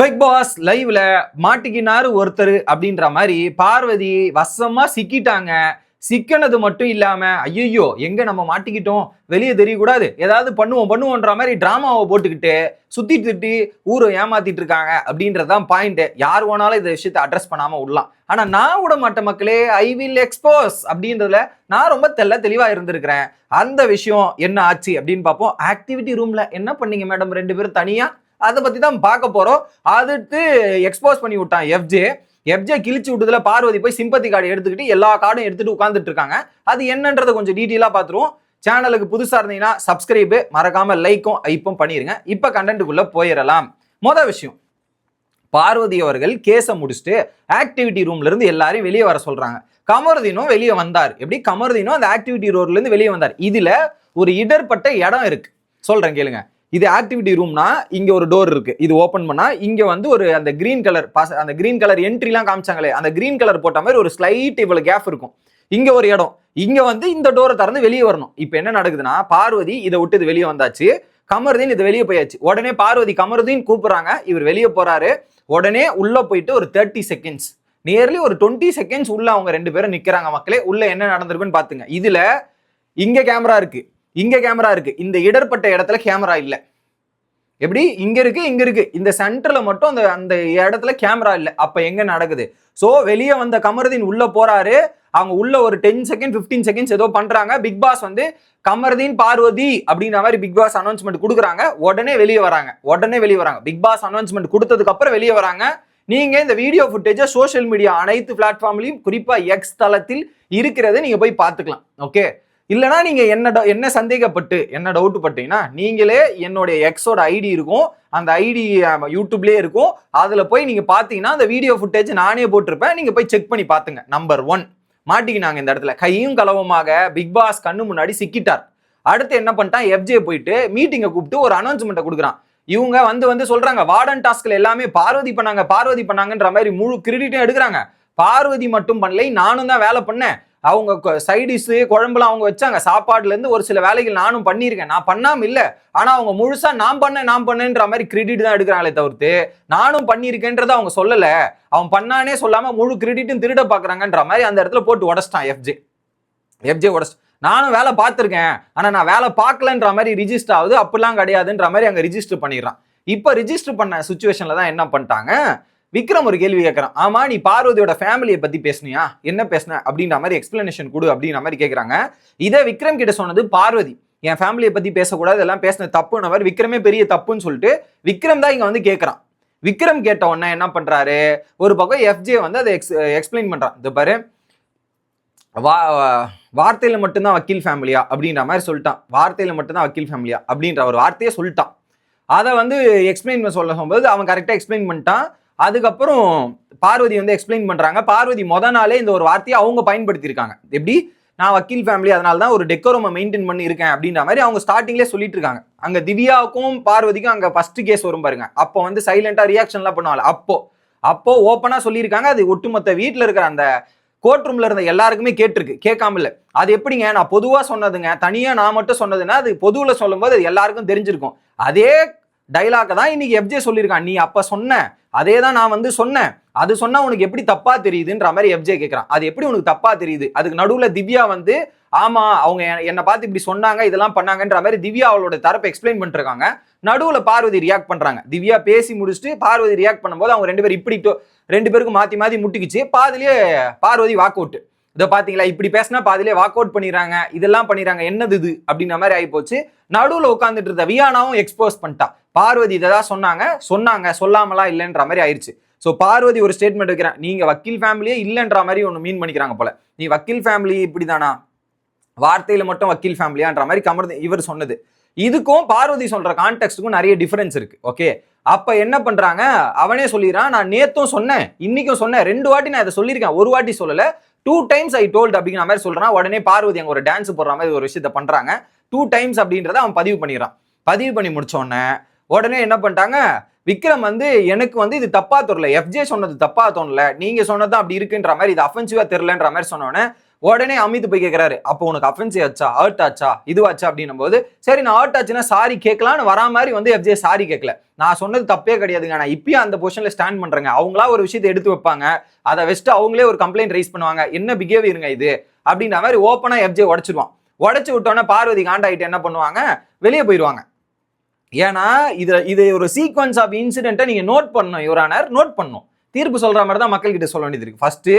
Big pass லைவ்ல மாட்டிக்கினாரு ஒருத்தர் அப்படின்ற மாதிரி பார்வதி வசமா சிக்கிட்டாங்க. சிக்கினது மட்டும் இல்லாம ஐயோ எங்க நம்ம மாட்டிக்கிட்டோம்? வெளியே தெரியக்கூடாது. ஏதாவது பண்ணுவோம் பண்ணுவோன்ற மாதிரி டிராமாவை போட்டுக்கிட்டு சுத்தி திட்டி ஊரை ஏமாத்திட்டு இருக்காங்க அப்படின்றதான் பாயிண்ட் யார் வேணாலும் இந்த விஷயத்தை அட்ரஸ் பண்ணாம விடலாம். ஆனா நான் விட மாட்டேன் மக்களே ஐ வில் எக்ஸ்போஸ் அப்படின்றதுல நான் ரொம்ப தெல்ல தெளிவா இருந்திருக்கிறேன். அந்த விஷயம் என்ன ஆச்சு அப்படின்னு பார்ப்போம். ஆக்டிவிட்டி ரூம்ல என்ன பண்ணீங்க மேடம் ரெண்டு பேரும் தனியா அதை பற்றி தான் பார்க்க போகிறோம் அடுத்து எக்ஸ்போஸ் பண்ணி விட்டான் எஃப்ஜே எஃப்ஜே கிழிச்சு விட்டதுல பார்வதி போய் சிம்பத்தி கார்டு எடுத்துக்கிட்டு எல்லா கார்டும் எடுத்துட்டு உட்காந்துட்டு இருக்காங்க. அது என்னன்றதை கொஞ்சம் டீட்டெயிலாக பார்த்துருவோம். சேனலுக்கு புதுசாக இருந்தீங்கன்னா சப்ஸ்கிரைபு மறக்காம லைக்கும் ஐப்பும் பண்ணிடுங்க இப்போ கண்டென்ட்டுக்குள்ளே போயிடலாம். மொதல் விஷயம். பார்வதி அவர்கள் கேஸை முடிச்சுட்டு ஆக்டிவிட்டி ரூம்ல இருந்து எல்லாரையும் வெளியே வர சொல்றாங்க. கமருதீனும் வெளியே வந்தார். எப்படி? கமருதீனும் அந்த ஆக்டிவிட்டி ரோட்ல இருந்து வெளியே வந்தார். இதுல ஒரு இடர்பட்ட இடம் இருக்கு. சொல்றேன் கேளுங்க. இது ஆக்டிவிட்டி ரூம்னா இங்க ஒரு டோர் இருக்கு. இது ஓபன் பண்ணா இங்க வந்து ஒரு அந்த கிரீன் கலர் அந்த கிரீன் கலர் என்ட்ரிலாம் காமிச்சாங்களே அந்த கிரீன் கலர் போட்ட மாதிரி ஒரு ஸ்லைட் இவ்வளவு கேப் இருக்கும். இங்க ஒரு இடம். இங்க வந்து இந்த டோரை திறந்து வெளியே வரணும். இப்போ என்ன நடக்குதுன்னா பார்வதி இதை விட்டு இது வெளியே வந்தாச்சு. கமருதீன் இது வெளியே போயாச்சு. உடனே பார்வதி கமருதீன் கூப்பிடுறாங்க. இவர் வெளியே போறாரு. உடனே உள்ள போயிட்டு ஒரு தேர்ட்டி செகண்ட்ஸ் நியர்லி ஒரு டுவெண்ட்டி செகண்ட்ஸ் உள்ள அவங்க ரெண்டு பேரும் நிக்கிறாங்க மக்களே. உள்ள என்ன நடந்திருக்குன்னு பாத்துங்க. இதுல இங்க கேமரா இருக்கு. இங்க கேமரா இருக்கு. இந்த இடர்பட்ட இடத்துல கேமரா இல்லை. எப்படி? இங்க இருக்கு இங்க இருக்கு. இந்த சென்டர்ல மட்டும் அந்த அந்த இடத்துல கேமரா இல்லை. அப்ப எங்க நடக்குது? சோ வெளியே வந்த கமருதீன் உள்ள போறாரு. அவங்க உள்ள ஒரு டென் செகண்ட் 15 செகண்ட்ஸ் ஏதோ பண்றாங்க. பிக் பாஸ் வந்து கமருதீன் பார்வதி அப்படின்ற மாதிரி பிக் பாஸ் அனௌன்ஸ்மெண்ட் கொடுக்குறாங்க. உடனே வெளியே வராங்க. உடனே வெளியே வராங்க. பிக் பாஸ் அனௌன்ஸ்மெண்ட் கொடுத்ததுக்கு அப்புறம் வெளியே வராங்க. நீங்க இந்த வீடியோ ஃபுட்டேஜை சோஷியல் மீடியா அனைத்து பிளாட்ஃபார்ம்லயும் குறிப்பா எக்ஸ் தளத்தில் இருக்கிறத நீங்க போய் பார்த்துக்கலாம். ஓகே இல்லைனா நீங்கள் என்ன டவு- என்ன சந்தேகப்பட்டு என்ன டவுட் பட்டீங்கன்னா நீங்களே என்னுடைய எக்ஸோட ஐடி இருக்கும். அந்த ஐடி யூடியூப்லேயே இருக்கும். அதில் போய் நீங்கள் பார்த்தீங்கன்னா அந்த வீடியோ ஃபுட்டேஜ் நானே போட்டிருப்பேன். நீங்கள் போய் செக் பண்ணி பார்த்துங்க. நம்பர் ஒன் மாட்டிக்கினாங்க இந்த இடத்துல. கையும் களவுமாக பிக் பாஸ் கண்ணு முன்னாடி சிக்கிட்டார். அடுத்து என்ன பண்ணிட்டான்? எஃப்ஜே போயிட்டு மீட்டிங்கை கூப்பிட்டு ஒரு அனௌன்ஸ்மெண்ட்டை கொடுக்குறான். இவங்க வந்து வந்து சொல்றாங்க வார்டன் டாஸ்க்ல எல்லாமே பார்வதி பண்ணாங்க பார்வதி பண்ணாங்கன்ற மாதிரி முழு கிரெடிட்டும் எடுக்கிறாங்க. பார்வதி மட்டும் பண்ணலை நானும் தான் வேலை பண்ணேன். அவங்க சைடிஸ் குழம்புலாம் அவங்க வச்சாங்க. சாப்பாடுலேருந்து ஒரு சில வேலைகள் நானும் பண்ணியிருக்கேன். நான் பண்ணாமல் இல்லை. ஆனால் அவங்க முழுசாக நான் பண்ணேன் நான் பண்ணேன்ற மாதிரி கிரெடிட் தான் எடுக்கிறாங்களே தவிர்த்து நானும் பண்ணியிருக்கேன்றதை அவங்க சொல்லலை. அவன் பண்ணானே சொல்லாமல் முழு கிரெடிட்டும் திருட பார்க்குறாங்கன்ற மாதிரி அந்த இடத்துல போட்டு உடச்சிட்டான் எஃப்ஜே எஃப்ஜே உடச்சு நானும் வேலை பார்த்துருக்கேன். ஆனால் நான் வேலை பார்க்கலன்ற மாதிரி ரிஜிஸ்டர் ஆகுது. அப்படிலாம் கிடையாதுன்ற மாதிரி அங்கே ரிஜிஸ்டர் பண்ணிடுறான். இப்போ ரிஜிஸ்டர் பண்ண சுச்சுவேஷனில் தான் என்ன பண்ணிட்டாங்க? விக்ரம் ஒரு கேள்வி கேட்கறான் ஆமா நீ பார்வதியோட ஃபேமிலியை பத்தி பேசுனியா? என்ன பேசின? அப்படின்ற மாதிரி எக்ஸ்பிளனேஷன் கொடு அப்படின்ற மாதிரி கேட்கறாங்க இதை விக்ரம் கிட்ட சொன்னது பார்வதி. என் ஃபேமிலியை பத்தி பேசக்கூடாது எல்லாம் பேசின தப்புன்னு மாதிரி விக்ரமே பெரிய தப்புன்னு சொல்லிட்டு விக்ரம் தான் இங்க வந்து கேட்கறான் விக்ரம் கேட்ட உடனே என்ன பண்றாரு? ஒரு பக்கம் எஃப்ஜே வந்து அதை எக்ஸ் எக்ஸ்பிளைன் பண்றான். இந்த பாரு வா வார்த்தையில மட்டும்தான் வக்கீல் ஃபேமிலியா அப்படின்ற மாதிரி சொல்லிட்டான். வார்த்தையில மட்டும்தான் வக்கீல் ஃபேமிலியா அப்படின்ற ஒரு வார்த்தையை சொல்லிட்டான். அதை வந்து எக்ஸ்பிளைன் சொல்ல சொல்லும்போது அவன் கரெக்டாக எக்ஸ்பிளைன் பண்ணிட்டான். அதுக்கப்புறம் பார்வதி வந்து எக்ஸ்பிளைன் பண்ணுறாங்க பார்வதி மொத நாளே இந்த ஒரு வார்த்தையை அவங்க பயன்படுத்தியிருக்காங்க. எப்படி? நான் வக்கீல் ஃபேமிலி அதனால தான் ஒரு டெக்கோரமை மெயின்டைன் பண்ணி இருக்கேன் அப்படின்ற மாதிரி அவங்க ஸ்டார்டிங்லேயே சொல்லிட்டு இருக்காங்க. அங்கே திவ்யாவுக்கும் பார்வதிக்கும் அங்கே ஃபர்ஸ்ட் கேஸ் வரும் பாருங்க. அப்போ வந்து சைலண்டாக ரியாக்ஷன்லாம் பண்ணுவாங்க. அப்போ அப்போ ஓப்பனாக சொல்லியிருக்காங்க. அது ஒட்டுமொத்த வீட்டில் இருக்கிற அந்த கோர்ட் ரூம்ல இருந்த எல்லாருக்குமே கேட்டிருக்கு. கேட்காம அது எப்படிங்க? நான் பொதுவாக சொன்னதுங்க. தனியாக நான் மட்டும் சொன்னதுன்னா அது பொதுவில் சொல்லும்போது அது எல்லாருக்கும் தெரிஞ்சிருக்கும். அதே டைலாக தான் இன்னைக்கு எஃப்ஜே சொல்லியிருக்கான். நீ அப்போ சொன்ன அதே தான் நான் வந்து சொன்னேன். அது சொன்னா உனக்கு எப்படி தப்பா தெரியுதுன்ற மாதிரி எஃப்ஜே கேட்கறான் அது எப்படி உனக்கு தப்பா தெரியுது? அதுக்கு நடுவுல திவ்யா வந்து ஆமா அவங்க என்னை பார்த்து இப்படி சொன்னாங்க இதெல்லாம் பண்ணாங்கன்ற மாதிரி திவ்யா அவளோட தரப்பை எக்ஸ்பிளைன் பண்ணிருக்காங்க. நடுவுல பார்வதி ரியாக்ட் பண்றாங்க. திவ்யா பேசி முடிச்சுட்டு பார்வதி ரியாக்ட் பண்ணும்போது அவங்க ரெண்டு பேரும் இப்படி ரெண்டு பேருக்கும் மாத்தி மாத்தி முட்டிக்கிச்சு. பாதிலேயே பார்வதி வாக் அவுட் இதை பாத்தீங்களா இப்படி பேசினா பாதிலே வாக் அவுட் பண்ணிடுறாங்க இதெல்லாம் பண்ணிடுறாங்க என்னது இது? அப்படின்ற மாதிரி ஆகி போச்சு நடுவுல உட்காந்துட்டு இருந்த வியானாவும் எக்ஸ்போஸ் பண்ணிட்டா. பார்வதி இதை தான் சொன்னாங்க சொன்னாங்க சொல்லாமலாம் இல்லைன்ற மாதிரி ஆயிடுச்சு ஸோ பார்வதி ஒரு ஸ்டேட்மெண்ட் வைக்கிறேன் நீங்கள் வக்கீல் ஃபேமிலியே இல்லைன்ற மாதிரி ஒன்று மீன் பண்ணிக்கிறாங்க போல. நீ வக்கீல் ஃபேமிலி இப்படிதானா? வார்த்தையில் மட்டும் வக்கீல் ஃபேமிலியான்ற மாதிரி கமர்ந்து இவர் சொன்னது. இதுக்கும் பார்வதி சொல்ற கான்டெக்ட்டுக்கும் நிறைய டிஃபரன்ஸ் இருக்கு ஓகே அப்ப என்ன பண்றாங்க? அவனே சொல்லிடுறான் நான் நேத்தும் சொன்னேன் இன்னைக்கும் சொன்னேன் ரெண்டு வாட்டி நான் இதை சொல்லியிருக்கேன் ஒரு வாட்டி சொல்லல. டூ டைம்ஸ் ஐ டோல்ட் அப்படிங்கிற மாதிரி சொல்றான். உடனே பார்வதி அங்க ஒரு டான்ஸ் போடுற மாதிரி ஒரு விஷயத்த பண்றாங்க. டூ டைம்ஸ் அப்படின்றத அவன் பதிவு பண்ணிடுறான். பதிவு பண்ணி முடிச்ச உடனே உடனே என்ன பண்ணிட்டாங்க? விக்ரம் வந்து எனக்கு வந்து இது தப்பா தோணல. எஃப்ஜே சொன்னது தப்பா தோணல. நீங்க சொன்னது அப்படி இருக்குன்ற மாதிரி இது அஃபென்சிவா தெரியலன்ற மாதிரி சொன்னோன்னே உடனே அமித் போய் கேட்கிறாரு அப்போ உனக்கு அஃபென்ஸ் ஆச்சா? ஹர்ட் ஆச்சா? இதுவாச்சா? அப்படின்னும் போது சரி நான் ஹர்ட் ஆச்சுன்னா சாரி கேட்கலான்னு வரா மாதிரி வந்து எஃப்ஜே சாரி கேட்கல. நான் சொன்னது தப்பே கிடையாதுங்க. நான் இப்பயும் அந்த பொசிஷன்ல ஸ்டாண்ட் பண்றேங்க. அவங்களா ஒரு விஷயத்தை எடுத்து வைப்பாங்க. அதை வச்சுட்டு அவங்களே ஒரு கம்ப்ளைண்ட் ரைஸ் பண்ணுவாங்க. என்ன பிஹேவியருங்க இது? அப்படின்ற மாதிரி ஓப்பனா எஃப்ஜே உடச்சிடுவான் உடச்சு விட்டோன்னே பார்வதி காண்டாயிட்டு என்ன பண்ணுவாங்க? வெளியே போயிடுவாங்க. ஏன்னா இது இது ஒரு சீக்வன்ஸ் ஆஃப் இன்சிடென்ட்டை நீங்க நோட் பண்ணணும் யுவரானர் நோட் பண்ணணும். தீர்ப்பு சொல்ற மாதிரி தான் மக்கள் கிட்ட சொல்ல வேண்டியது இருக்கு. ஃபர்ஸ்ட்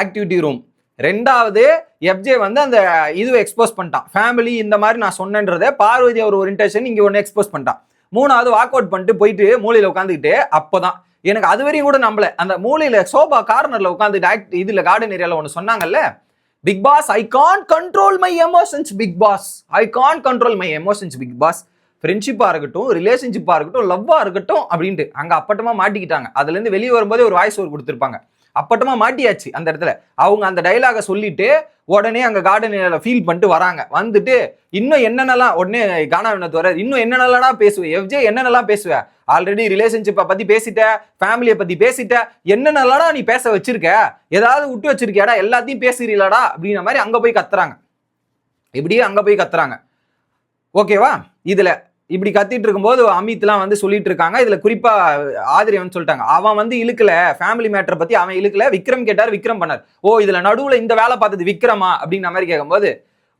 ஆக்டிவிட்டி ரூம் ரெண்டாவது எஃப்ஜே வந்து அந்த இதுவை எக்ஸ்போஸ் பண்ணிட்டான். ஃபேமிலி இந்த மாதிரி நான் சொன்னேன்றதை பார்வதி அவர் ஒரு இன்டென்ஷன் இங்கே ஒன்று எக்ஸ்போஸ் பண்ணிட்டான். மூணாவது வாக் அவுட் பண்ணிட்டு போயிட்டு மூலையில் உட்காந்துக்கிட்டு அப்போதான். எனக்கு அது வரையும் கூட நம்பல. அந்த மூலையில் சோபா கார்னரில் உட்காந்துட்டு இதில் கார்டன் ஏரியாவில் ஒன்று சொன்னாங்கல்ல Bigg Boss I can control my emotions Bigg Boss I can control my emotions Bigg Boss ஃப்ரெண்ட்ஷிப்பாக இருக்கட்டும் ரிலேஷன்ஷிப்பாக இருக்கட்டும் லவ்வாக இருக்கட்டும் அப்படின்ட்டு அங்கே அப்பட்டமாக மாட்டிக்கிட்டாங்க. அதுலேருந்து வெளியே வரும்போதே ஒரு வாய்ஸ் ஓவர் கொடுத்துருப்பாங்க. அப்பட்டமாக மாட்டியாச்சு அந்த இடத்துல. அவங்க அந்த டைலாக சொல்லிட்டு உடனே அங்கே கார்டன் ஃபீல் பண்ணிட்டு வராங்க. வந்துட்டு இன்னும் என்னென்னலாம் உடனே கானா வினோத் வர இன்னும் என்னென்னலாம் பேசுவேன்? எஃப்ஜே என்னென்னலாம் பேசுவேன் ஆல்ரெடி ரிலேஷன்ஷிப்பை பற்றி பேசிட்ட ஃபேமிலியை பற்றி பேசிட்ட என்னென்னலாம் நீ பேச வச்சிருக்க? ஏதாவது விட்டு வச்சிருக்கியாடா? எல்லாத்தையும் பேசுறீங்களாடா அப்படின்ற மாதிரி அங்கே போய் கத்துறாங்க. இப்படியே அங்கே போய் கத்துறாங்க. ஓகேவா இதில் இப்படி கத்திட்டு இருக்கும்போது அமித்லாம் வந்து சொல்லிட்டு இருக்காங்க இதுல குறிப்பா ஆதிரி வந்து சொல்லிட்டாங்க. அவன் வந்து இழுக்கல. ஃபேமிலி மேட்டரை பத்தி அவன் இழுக்கல. விக்ரம் கேட்டார் விக்ரம் பண்ணார். ஓ இதுல நடுவுல இந்த வேலை பார்த்தது விக்ரமா? அப்படின்ற மாதிரி கேட்கும்போது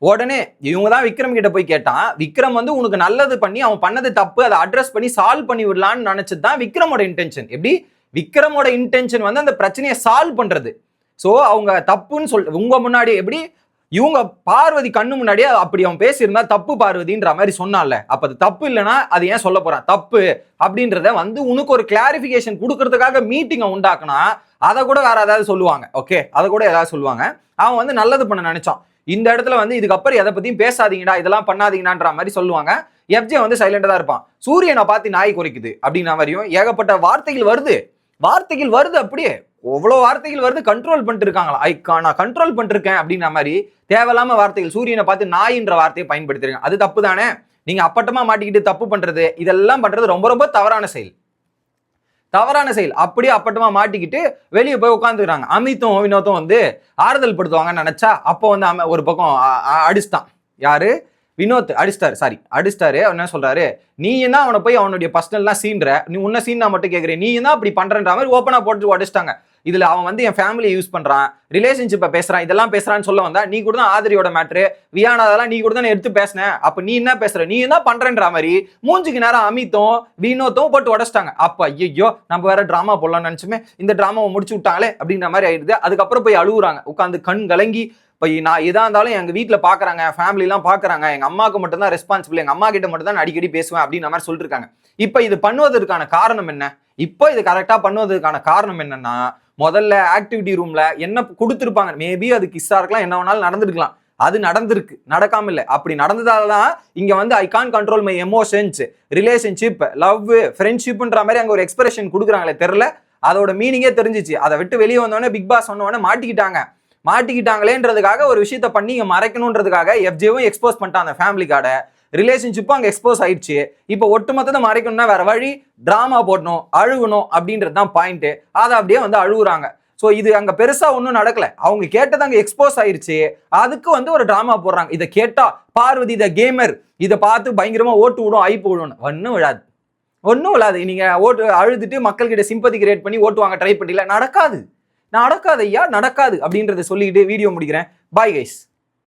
உடனே இவங்க தான் விக்ரம் கிட்ட போய் கேட்டான். விக்ரம் வந்து உனக்கு நல்லது பண்ணி அவன் பண்ணது தப்பு அதை அட்ரஸ் பண்ணி சால்வ் பண்ணி விடலான்னு நினைச்சது தான் விக்ரமோட இன்டென்ஷன் எப்படி? விக்ரமோட இன்டென்ஷன் வந்து அந்த பிரச்சனையை சால்வ் பண்றது. ஸோ அவங்க தப்புன்னு சொல் உங்க முன்னாடி எப்படி? இவங்க பார்வதி கண்ணு முன்னாடியே அப்படி அவன் பேசியிருந்தா தப்பு பார்வதின்ற மாதிரி சொன்னான்ல. அப்ப அது தப்பு இல்லைன்னா அது ஏன் சொல்ல போறான்? தப்பு அப்படின்றத வந்து உனக்கு ஒரு கிளாரிபிகேஷன் கொடுக்கறதுக்காக மீட்டிங்கை உண்டாக்குனா அதை கூட வேற ஏதாவது சொல்லுவாங்க. ஓகே அதை கூட ஏதாவது சொல்லுவாங்க. அவன் வந்து நல்லது பண்ண நினைச்சான். இந்த இடத்துல வந்து இதுக்கப்புறம் எதை பத்தியும் பேசாதீங்கடா இதெல்லாம் பண்ணாதீங்கடான்ற மாதிரி சொல்லுவாங்க. எஃப்ஜே வந்து சைலண்டா தான் இருப்பான். சூரியனை பார்த்து நாய் குறைக்குது அப்படின்ற மாதிரியும் ஏகப்பட்ட வார்த்தைகள் வருது. வார்த்தைகள் வருது அப்படியே. எவ்வளோ வார்த்தைகள் வருது கண்ட்ரோல் பண்ணிட்டு இருக்காங்களா ஐ நான் கண்ட்ரோல் பண்ணிருக்கேன் அப்படின்ற மாதிரி தேவையில்லாம வார்த்தைகள் சூரியனை பார்த்து நாயின்ற வார்த்தையை பயன்படுத்திருக்காங்க. அது தப்பு தானே? நீங்க அப்பட்டமா மாட்டிக்கிட்டு தப்பு பண்றது இதெல்லாம் பண்றது ரொம்ப ரொம்ப தவறான செயல். தவறான செயல். அப்படியே அப்பட்டமா மாட்டிக்கிட்டு வெளியே போய் உட்காந்துக்கிறாங்க அமித்தும் வினோத்தும் வந்து ஆறுதல் படுத்துவாங்கன்னு நினைச்சா அப்போ வந்து அம- ஒரு பக்கம் அ- அடிச்சுட்டான். யாரு? வினோத் அடிச்சிட்டாரு. சாரி அடிச்சிட்டாரு. என்ன சொல்றாரு? நீ என்ன அவனை போய் அவனுடைய பர்சனல்லாம் சீன்ற? நீ உன்ன சீன் நான் மட்டும் கேட்குறேன் நீ என்ன அப்படி பண்றன்ற மாதிரி ஓப்பனா போட்டு அடிச்சிட்டாங்க. இதில் அவன் வந்து என் ஃபேமிலியை யூஸ் பண்ணுறான் ரிலேஷன்ஷிப்பை பேசுகிறான் இதெல்லாம் பேசுகிறான்னு சொல்ல வந்தா நீ கூட தான் ஆதிரியோட மேட்ரு வியானா அதெல்லாம் நீ கூட தான் எடுத்து பேசினேன் அப்போ நீ என்ன பேசுகிற நீ என்ன பண்ணுறன்ற மாதிரி மூஞ்சுக்கு நேரம் அமித்தும் வினோத்தும் போட்டு உடச்சிட்டாங்க. அப்போ ஐயோ நம்ம வேற ட்ராமா போடலாம்னு நினச்சுமே இந்த ட்ராமாவை முடிச்சு விட்டாங்களே அப்படின்ற மாதிரி ஆயிடுது. அதுக்கப்புறம் போய் அழுகுறாங்க உட்காந்து கண் கலங்கி இப்போ நான் எதாக இருந்தாலும் எங்கள் வீட்டில் பார்க்குறாங்க ஃபேமிலிலாம் பார்க்குறாங்க எங்கள் அம்மாவுக்கு மட்டும் தான் ரெஸ்பான்சிபிள் எங்கள் அம்மா கிட்ட மட்டும் தான் அடிக்கடி பேசுவேன் அப்படின்ற மாதிரி சொல்லிருக்காங்க இப்போ இது பண்ணுவதற்கான காரணம் என்ன? இப்போ இது கரெக்டாக பண்ணுவதுக்கான காரணம் என்னன்னா முதல்ல ஆக்டிவிட்டி ரூம்ல என்ன கொடுத்துருப்பாங்க? மேபி அது கிஸ்ஸா இருக்கலாம் என்ன வேணாலும் நடந்திருக்கலாம். அது நடந்திருக்கு நடக்காம இல்லை. அப்படி நடந்ததால தான் இங்க வந்து I can control my emotions relationship love ஃப்ரெண்ட்ஷிப்ன்ற மாதிரி அங்கே ஒரு எக்ஸ்பிரஷன் கொடுக்குறாங்களே தெரில அதோட மீனிங்கே தெரிஞ்சிச்சு. அதை விட்டு வெளியே வந்தோடனே பிக் பாஸ் சொன்னோடனே மாட்டிக்கிட்டாங்க. மாட்டிக்கிட்டாங்களேன்றதுக்காக ஒரு விஷயத்த பண்ணி இங்கே மறைக்கணுன்றதுக்காக எஃப்ஜேவும் எக்ஸ்போஸ் பண்ணிட்டான் அந்த ஃபேமிலி கார்டை. ரிலேஷன்ஷிப்பும் அங்கே எக்ஸ்போஸ் ஆயிடுச்சு. இப்போ ஒட்டுமொத்தத்தை மறைக்கணும்னா வேற வழி ட்ராமா போடணும் அழுகணும் அப்படின்றது தான் பாயிண்ட்டு அதை அப்படியே வந்து அழுகுறாங்க. ஸோ இது அங்கே பெருசாக ஒன்றும் நடக்கல. அவங்க கேட்டது அங்கே எக்ஸ்போஸ் ஆயிடுச்சு அதுக்கு வந்து ஒரு ட்ராமா போடுறாங்க. இதை கேட்டால் பார்வதி இதை கேமர் இதை பார்த்து பயங்கரமாக ஓட்டு விடும் ஐப்பு விடும் ஒன்றும் விழாது. ஒன்றும் விழாது. நீங்கள் ஓட்டு அழுதுட்டு மக்கள்கிட்ட சிம்பதி கிரியேட் பண்ணி ஓட்டு வாங்க ட்ரை பண்ணல நடக்காது. நடக்காது ஐயா நடக்காது அப்படின்றத சொல்லிக்கிட்டு வீடியோ முடிக்கிறேன். Bye guys